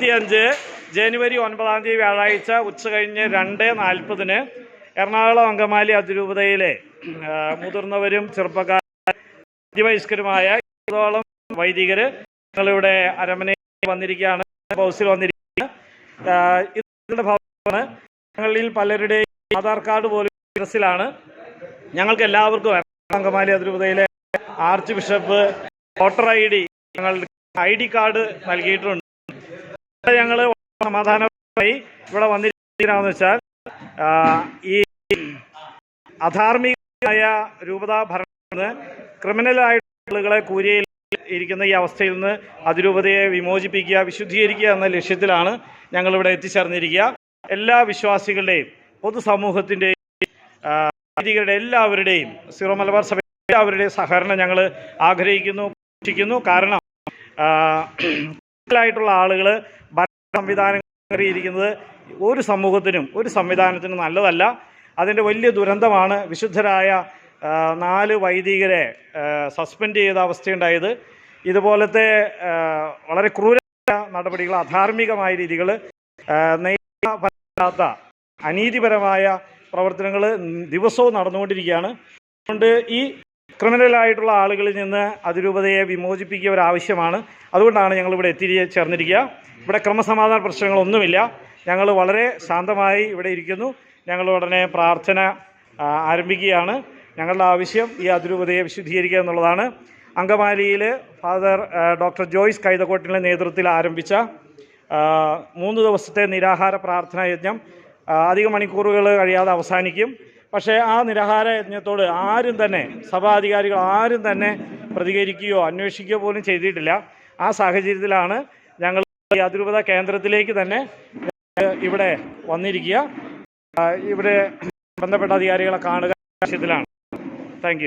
ഇരുപത്തിയഞ്ച് ജനുവരി ഒൻപതാം തീയതി വ്യാഴാഴ്ച ഉച്ച കഴിഞ്ഞ് രണ്ട് നാൽപ്പതിന് എറണാകുളം അങ്കമാലി അതിരൂപതയിലെ മുതിർന്നവരും ചെറുപ്പക്കാർ അതിവയസ്കരുമായ ഇരുപതോളം വൈദികർ ഞങ്ങളിവിടെ അരമനയിൽ വന്നിരിക്കുകയാണ് ഹൗസിൽ വന്നിരിക്കുകയാണ്. ഇതിന്റെ ഭാഗമാണ്. ഞങ്ങളിൽ പലരുടെയും ആധാർ കാർഡ് പോലും ഡ്രസ്സിലാണ് ഞങ്ങൾക്ക് എല്ലാവർക്കും എറണാകുളം അങ്കമാലി അതിരൂപതയിലെ archbishop voter I D ഞങ്ങളുടെ ഐ ഡി കാർഡ് നൽകിയിട്ടുണ്ട്. ഞങ്ങൾ സമാധാനമായി ഇവിടെ വന്നിരിക്കുന്നതെന്ന് വെച്ചാൽ ഈ അധാർമികമായ രൂപതാ ഭരണ ക്രിമിനലായിട്ടുള്ള കൂരിയയിൽ ഇരിക്കുന്ന ഈ അവസ്ഥയിൽ നിന്ന് അതിരൂപതയെ വിമോചിപ്പിക്കുക വിശുദ്ധീകരിക്കുക എന്ന ലക്ഷ്യത്തിലാണ് ഞങ്ങളിവിടെ എത്തിച്ചേർന്നിരിക്കുക. എല്ലാ വിശ്വാസികളുടെയും പൊതുസമൂഹത്തിന്റെയും എല്ലാവരുടെയും സിറോ മലബാർ സഭ എല്ലാവരുടെയും സഹകരണം ഞങ്ങൾ ആഗ്രഹിക്കുന്നു പ്രതീക്ഷിക്കുന്നു. കാരണം ആയിട്ടുള്ള ആളുകൾ സംവിധാനങ്ങൾ കയറിയിരിക്കുന്നത് ഒരു സമൂഹത്തിനും ഒരു സംവിധാനത്തിനും നല്ലതല്ല. അതിന്റെ വലിയ ദുരന്തമാണ് വിശുദ്ധരായ നാല് വൈദികരെ സസ്പെൻഡ് ചെയ്ത അവസ്ഥയുണ്ടായത്. ഇതുപോലത്തെ വളരെ ക്രൂരമായ നടപടികൾ അധാർമികമായ രീതികൾ നിയമപരമല്ലാത്ത അനീതിപരമായ പ്രവർത്തനങ്ങൾ ദിവസവും നടന്നുകൊണ്ടിരിക്കുകയാണ്. അതുകൊണ്ട് ഈ ക്രിമിനലായിട്ടുള്ള ആളുകളിൽ നിന്ന് അതിരൂപതയെ വിമോചിപ്പിക്കുക ഒരു ആവശ്യമാണ് അതുകൊണ്ടാണ് ഞങ്ങളിവിടെ എത്തി ചേർന്നിരിക്കുക ഇവിടെ ക്രമസമാധാന പ്രശ്നങ്ങളൊന്നുമില്ല. ഞങ്ങൾ വളരെ ശാന്തമായി ഇവിടെ ഇരിക്കുന്നു. ഞങ്ങൾ ഉടനെ പ്രാർത്ഥന ആരംഭിക്കുകയാണ്. ഞങ്ങളുടെ ആവശ്യം ഈ അതിരൂപതയെ വിശുദ്ധീകരിക്കുക എന്നുള്ളതാണ്. അങ്കമാലിയിൽ ഫാദർ ഡോക്ടർ ജോയ്സ് കൈതക്കോട്ടിന്റെ നേതൃത്വത്തിൽ ആരംഭിച്ച മൂന്ന് ദിവസത്തെ നിരാഹാര പ്രാർത്ഥനാ യജ്ഞം അധിക മണിക്കൂറുകൾ കഴിയാതെ അവസാനിക്കും. പക്ഷേ ആ നിരാഹാര യജ്ഞത്തോട് ആരും തന്നെ സഭാധികാരികൾ ആരും തന്നെ പ്രതികരിക്കുകയോ അന്വേഷിക്കുകയോ പോലും ചെയ്തിട്ടില്ല. ആ സാഹചര്യത്തിലാണ് ഞങ്ങൾ അതിരൂപത കേന്ദ്രത്തിലേക്ക് തന്നെ ഇവിടെ വന്നിരിക്കുക. ഇവിടെ ബന്ധപ്പെട്ട അധികാരികളെ കാണുക. ആവശ്യത്തിലാണ്. താങ്ക്